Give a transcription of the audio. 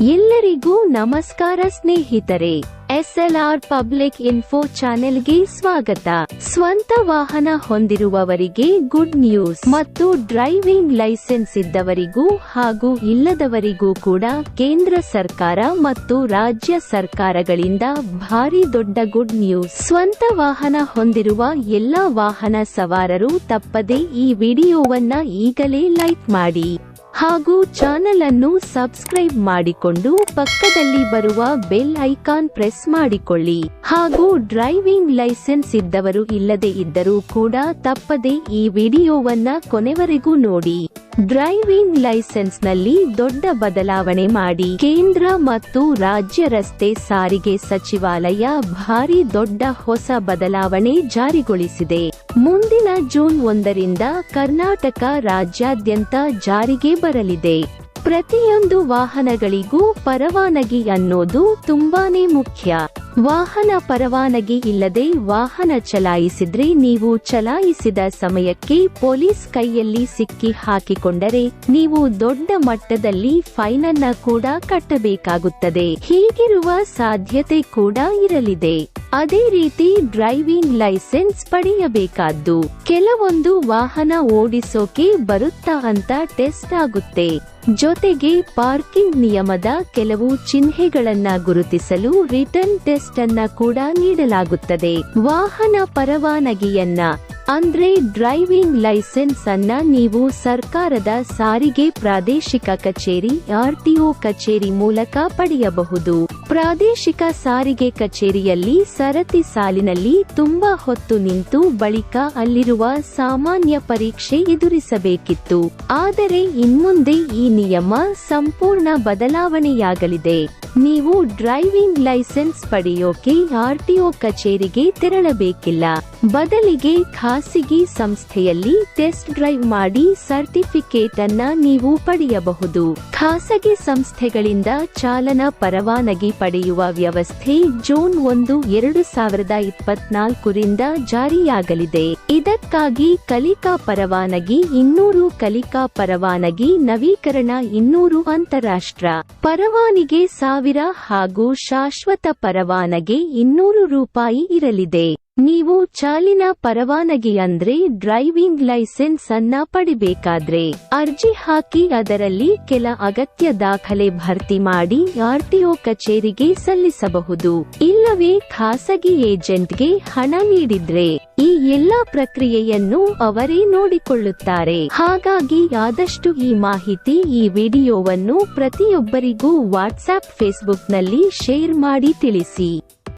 ಎಲ್ಲರಿಗೂ ನಮಸ್ಕಾರ ಸ್ನೇಹಿತರೆ, ಎಸ್ಎಲ್ಆರ್ ಪಬ್ಲಿಕ್ ಇನ್ಫೋ ಚಾನೆಲ್ಗೆ ಸ್ವಾಗತ. ಸ್ವಂತ ವಾಹನ ಹೊಂದಿರುವವರಿಗೆ ಗುಡ್ ನ್ಯೂಸ್ ಮತ್ತು ಡ್ರೈವಿಂಗ್ ಲೈಸೆನ್ಸ್ ಇದ್ದವರಿಗೂ ಹಾಗೂ ಇಲ್ಲದವರಿಗೂ ಕೂಡ ಕೇಂದ್ರ ಸರ್ಕಾರ ಮತ್ತು ರಾಜ್ಯ ಸರ್ಕಾರಗಳಿಂದ ಭಾರಿ ದೊಡ್ಡ ಗುಡ್ ನ್ಯೂಸ್. ಸ್ವಂತ ವಾಹನ ಹೊಂದಿರುವ ಎಲ್ಲಾ ವಾಹನ ಸವಾರರು ತಪ್ಪದೇ ಈ ವಿಡಿಯೋವನ್ನ ಈಗಲೇ ಲೈಕ್ ಮಾಡಿ. ಹಾಗೂ ಚಾನೆಲ್ ಅನ್ನು ಸಬ್ಸ್ಕ್ರೈಬ್ ಮಾಡಿಕೊಂಡು ಪಕ್ಕದಲ್ಲಿ ಬರುವ ಬೆಲ್ ಐಕಾನ್ ಪ್ರೆಸ್ ಮಾಡಿಕೊಳ್ಳಿ. ಹಾಗೂ ಡ್ರೈವಿಂಗ್ ಲೈಸೆನ್ಸ್ ಇದ್ದವರು ಇಲ್ಲದೆ ಇದ್ದರೂ ಕೂಡ ತಪ್ಪದೆ ಈ ವಿಡಿಯೋವನ್ನ ಕೊನೆವರೆಗೂ ನೋಡಿ. ಡ್ರೈವಿಂಗ್ ಲೈಸೆನ್ಸ್ನಲ್ಲಿ ದೊಡ್ಡ ಬದಲಾವಣೆ ಮಾಡಿ ಕೇಂದ್ರ ಮತ್ತು ರಾಜ್ಯ ರಸ್ತೆ ಸಾರಿಗೆ ಸಚಿವಾಲಯ ಭಾರಿ ದೊಡ್ಡ ಹೊಸ ಬದಲಾವಣೆ ಜಾರಿಗೊಳಿಸಿದೆ. ಮುಂದಿನ ಜೂನ್ ಒಂದರಿಂದ ಕರ್ನಾಟಕ ರಾಜ್ಯಾದ್ಯಂತ ಜಾರಿಗೆ ಬರಲಿದೆ. ಪ್ರತಿಯೊಂದು ವಾಹನಗಳಿಗೂ ಪರವಾನಗಿ ಅನ್ನೋದು ತುಂಬಾನೇ ಮುಖ್ಯ. ವಾಹನ ಪರವಾನಗಿ ಇಲ್ಲದೆ ವಾಹನ ಚಲಾಯಿಸಿದ್ರೆ ನೀವು ಚಲಾಯಿಸಿದ ಸಮಯಕ್ಕೆ ಪೊಲೀಸ್ ಕೈಯಲ್ಲಿ ಸಿಕ್ಕಿ ಹಾಕಿಕೊಂಡರೆ ನೀವು ದೊಡ್ಡ ಮಟ್ಟದಲ್ಲಿ ಫೈನ್ ಅನ್ನ ಕೂಡ ಕಟ್ಟಬೇಕಾಗುತ್ತದೆ. ಹೀಗಿರುವ ಸಾಧ್ಯತೆ ಕೂಡ ಇರಲಿದೆ. ಅದೇ ರೀತಿ ಡ್ರೈವಿಂಗ್ ಲೈಸೆನ್ಸ್ ಪಡೆಯಬೇಕಾದ್ದು. ಕೆಲವೊಂದು ವಾಹನ ಓಡಿಸೋಕೆ ಬರುತ್ತಾ ಅಂತ ಟೆಸ್ಟ್ ಆಗುತ್ತೆ. ಜೊತೆಗೆ ಪಾರ್ಕಿಂಗ್ ನಿಯಮದ ಕೆಲವು ಚಿಹ್ನೆಗಳನ್ನ ಗುರುತಿಸಲು ರಿಟರ್ನ್ ಟೆಸ್ಟ್ ಅನ್ನ ಕೂಡ ನೀಡಲಾಗುತ್ತದೆ. ವಾಹನ ಪರವಾನಗಿಯನ್ನ, ಅಂದ್ರೆ ಡ್ರೈವಿಂಗ್ ಲೈಸೆನ್ಸ್ ಅನ್ನ ನೀವು ಸರ್ಕಾರದ ಸಾರಿಗೆ ಪ್ರಾದೇಶಿಕ ಕಚೇರಿ ಆರ್ಟಿಒ ಕಚೇರಿ ಮೂಲಕ ಪಡೆಯಬಹುದು. ಪ್ರಾದೇಶಿಕ ಸಾರಿಗೆ ಕಚೇರಿಯಲ್ಲಿ ಸರತಿ ಸಾಲಿನಲ್ಲಿ ತುಂಬಾ ಹೊತ್ತು ನಿಂತು ಬಳಿಕ ಅಲ್ಲಿರುವ ಸಾಮಾನ್ಯ ಪರೀಕ್ಷೆ ಎದುರಿಸಬೇಕಿತ್ತು. ಆದರೆ ಇನ್ಮುಂದೆ ಈ ನಿಯಮ ಸಂಪೂರ್ಣ ಬದಲಾವಣೆಯಾಗಲಿದೆ. ನೀವು ಡ್ರೈವಿಂಗ್ ಲೈಸೆನ್ಸ್ ಪಡೆಯೋಕೆ ಆರ್ಟಿಒ ಕಚೇರಿಗೆ ತೆರಳಬೇಕಿಲ್ಲ. ಬದಲಿಗೆ ಖಾಸಗಿ ಸಂಸ್ಥೆಯಲ್ಲಿ ಟೆಸ್ಟ್ ಡ್ರೈವ್ ಮಾಡಿ ಸರ್ಟಿಫಿಕೇಟ್ ಅನ್ನ ನೀವು ಪಡೆಯಬಹುದು. ಖಾಸಗಿ ಸಂಸ್ಥೆಗಳಿಂದ ಚಾಲನಾ ಪರವಾನಗಿ ಪಡೆಯುವ ವ್ಯವಸ್ಥೆ ಜೂನ್ ಒಂದು, ಎರಡು ಸಾವಿರದ ಇಪ್ಪತ್ನಾಲ್ಕರಿಂದ ಜಾರಿಯಾಗಲಿದೆ. ಇದಕ್ಕಾಗಿ ಕಲಿಕಾ ಪರವಾನಗಿ ಇನ್ನೂರು, ಕಲಿಕಾ ಪರವಾನಗಿ ನವೀಕರಣ ಇನ್ನೂರು ಅಂತಾರಾಷ್ಟ್ರ. ಪರವಾನಿಗೆ ಸಾವಿರ ಹಾಗೂ ಶಾಶ್ವತ ಪರವಾನಗಿ ಇನ್ನೂರು ರೂಪಾಯಿ ಇರಲಿದೆ. ನೀವು ಚಾಲಿನ ಪರವಾನಗಿ ಅಂದ್ರೆ ಡ್ರೈವಿಂಗ್ ಲೈಸೆನ್ಸ್ ಅನ್ನ ಪಡಿಬೇಕಾದ್ರೆ ಅರ್ಜಿ ಹಾಕಿ ಅದರಲ್ಲಿ ಕೆಲ ಅಗತ್ಯ ದಾಖಲೆ ಭರ್ತಿ ಮಾಡಿ ಆರ್ಟಿಒ ಕಚೇರಿಗೆ ಸಲ್ಲಿಸಬಹುದು. ಇಲ್ಲವೇ ಖಾಸಗಿ ಏಜೆಂಟ್ಗೆ ಹಣ ನೀಡಿದ್ರೆ ಈ ಎಲ್ಲಾ ಪ್ರಕ್ರಿಯೆಯನ್ನು ಅವರೇ ನೋಡಿಕೊಳ್ಳುತ್ತಾರೆ. ಹಾಗಾಗಿ ಆದಷ್ಟು ಈ ಮಾಹಿತಿ ಈ ವಿಡಿಯೋವನ್ನು ಪ್ರತಿಯೊಬ್ಬರಿಗೂ ವಾಟ್ಸ್ಆಪ್ ಫೇಸ್ಬುಕ್ನಲ್ಲಿ ಶೇರ್ ಮಾಡಿ ತಿಳಿಸಿ.